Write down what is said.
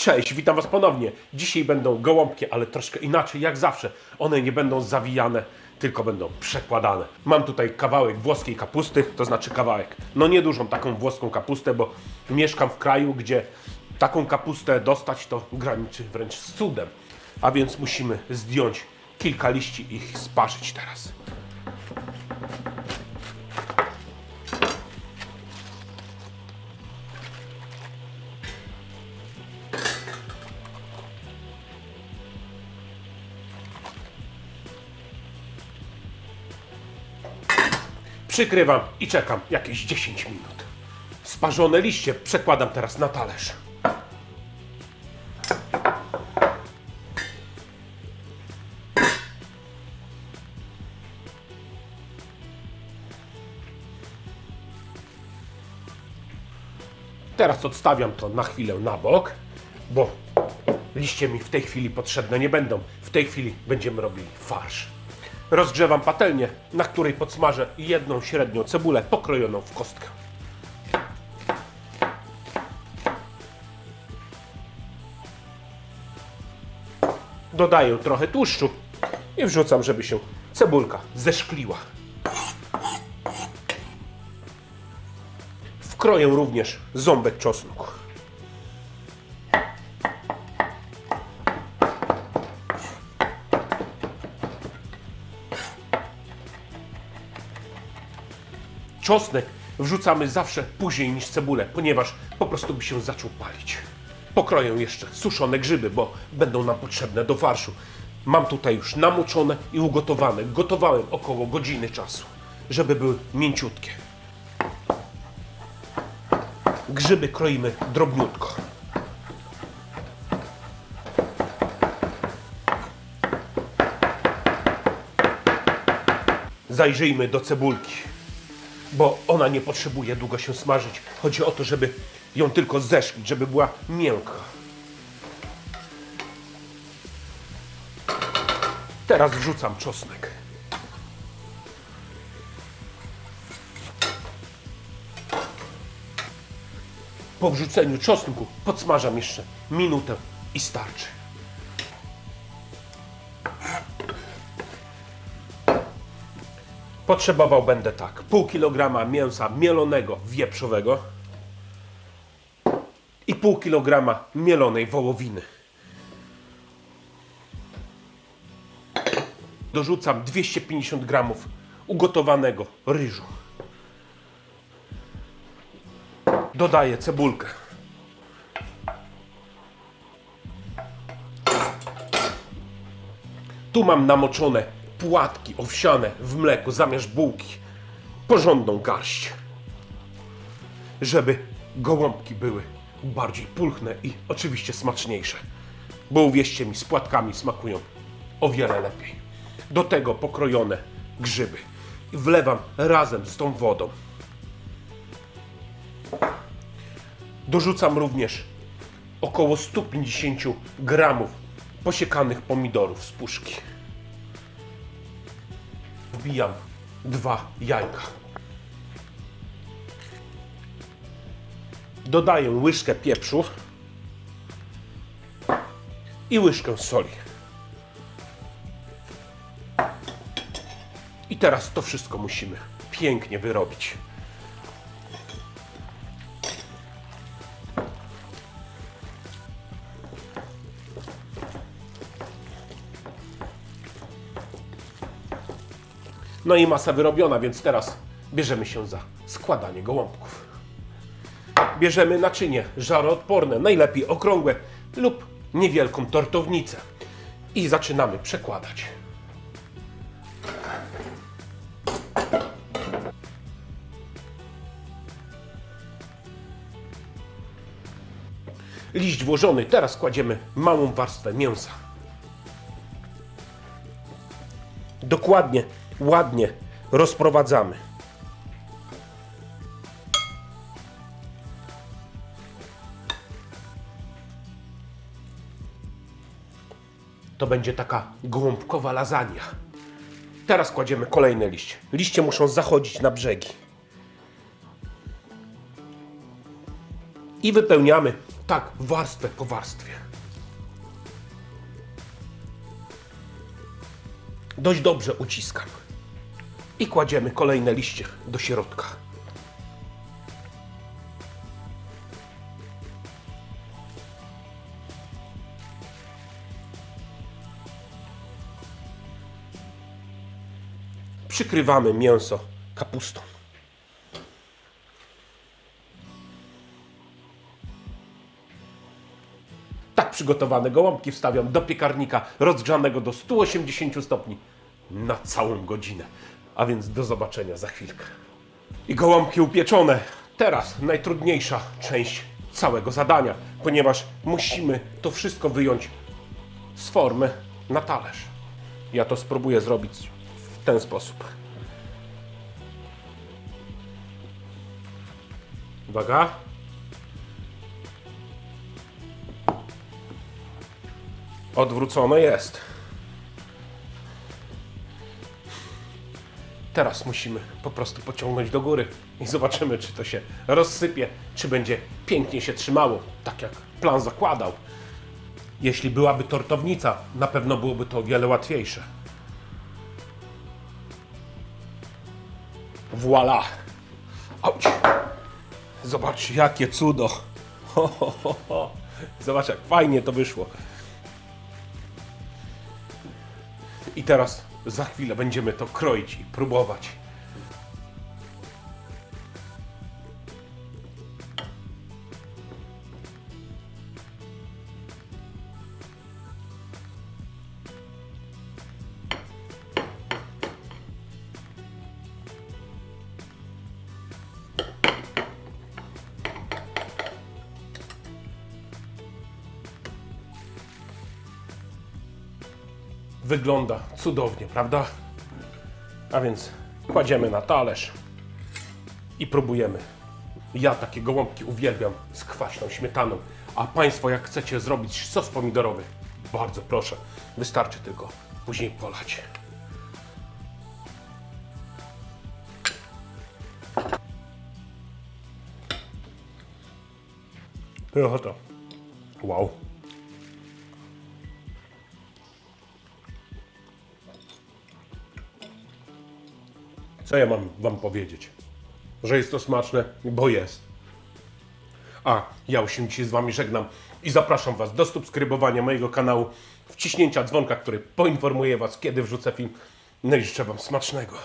Cześć, witam Was ponownie. Dzisiaj będą gołąbki, ale troszkę inaczej, jak zawsze. One nie będą zawijane, tylko będą przekładane. Mam tutaj kawałek włoskiej kapusty, to znaczy kawałek, no niedużą taką włoską kapustę, bo mieszkam w kraju, gdzie taką kapustę dostać to graniczy wręcz z cudem. A więc musimy zdjąć kilka liści i ich sparzyć teraz. Przykrywam i czekam jakieś 10 minut. Sparzone liście przekładam teraz na talerz. Teraz odstawiam to na chwilę na bok, bo liście mi w tej chwili potrzebne nie będą. W tej chwili będziemy robili farsz. Rozgrzewam patelnię, na której podsmażę jedną średnią cebulę pokrojoną w kostkę. Dodaję trochę tłuszczu i wrzucam, żeby się cebulka zeszkliła. Wkroję również ząbek czosnku. Czosnek wrzucamy zawsze później niż cebulę, ponieważ po prostu by się zaczął palić. Pokroję jeszcze suszone grzyby, bo będą nam potrzebne do farszu. Mam tutaj już namoczone i ugotowane. Gotowałem około godziny czasu, żeby były mięciutkie. Grzyby kroimy drobniutko. Zajrzyjmy do cebulki, bo ona nie potrzebuje długo się smażyć. Chodzi o to, żeby ją tylko zeszklić, żeby była miękka. Teraz wrzucam czosnek. Po wrzuceniu czosnku podsmażam jeszcze minutę i starczy. Potrzebował będę tak, pół kilograma mięsa mielonego wieprzowego i pół kilograma mielonej wołowiny. Dorzucam 250 gramów ugotowanego ryżu. Dodaję cebulkę. Tu mam namoczone płatki owsiane w mleku zamiast bułki. Porządną garść. Żeby gołąbki były bardziej pulchne i oczywiście smaczniejsze. Bo uwierzcie mi, z płatkami smakują o wiele lepiej. Do tego pokrojone grzyby. I wlewam razem z tą wodą. Dorzucam również około 150 gramów posiekanych pomidorów z puszki. Wbijam dwa jajka. Dodaję łyżkę pieprzu i łyżkę soli. I teraz to wszystko musimy pięknie wyrobić. No i masa wyrobiona, więc teraz bierzemy się za składanie gołąbków. Bierzemy naczynie żaroodporne, najlepiej okrągłe lub niewielką tortownicę i zaczynamy przekładać. Liść włożony, teraz kładziemy małą warstwę mięsa. Dokładnie, ładnie rozprowadzamy. To będzie taka gołąbkowa lasagna. Teraz kładziemy kolejne liście. Liście muszą zachodzić na brzegi. I wypełniamy tak warstwę po warstwie. Dość dobrze uciskam. I kładziemy kolejne liście do środka. Przykrywamy mięso kapustą. Tak przygotowane gołąbki wstawiam do piekarnika rozgrzanego do 180 stopni na całą godzinę. A więc do zobaczenia za chwilkę. I gołąbki upieczone. Teraz najtrudniejsza część całego zadania, ponieważ musimy to wszystko wyjąć z formy na talerz. Ja to spróbuję zrobić w ten sposób. Uwaga. Odwrócone jest. Teraz musimy po prostu pociągnąć do góry i zobaczymy, czy to się rozsypie, czy będzie pięknie się trzymało, tak jak plan zakładał. Jeśli byłaby tortownica, na pewno byłoby to o wiele łatwiejsze. Voila! Auć! Zobacz, jakie cudo! Ho, ho, ho, ho. Zobacz, jak fajnie to wyszło. I teraz za chwilę będziemy to kroić i próbować. Wygląda cudownie, prawda? A więc kładziemy na talerz i próbujemy. Ja takie gołąbki uwielbiam z kwaśną śmietaną. A Państwo, jak chcecie zrobić sos pomidorowy, bardzo proszę. Wystarczy tylko później polać. Oto. Wow. Co ja mam Wam powiedzieć? Że jest to smaczne, bo jest. A ja już się z Wami żegnam i zapraszam Was do subskrybowania mojego kanału, wciśnięcia dzwonka, który poinformuje Was, kiedy wrzucę film. No i życzę Wam smacznego.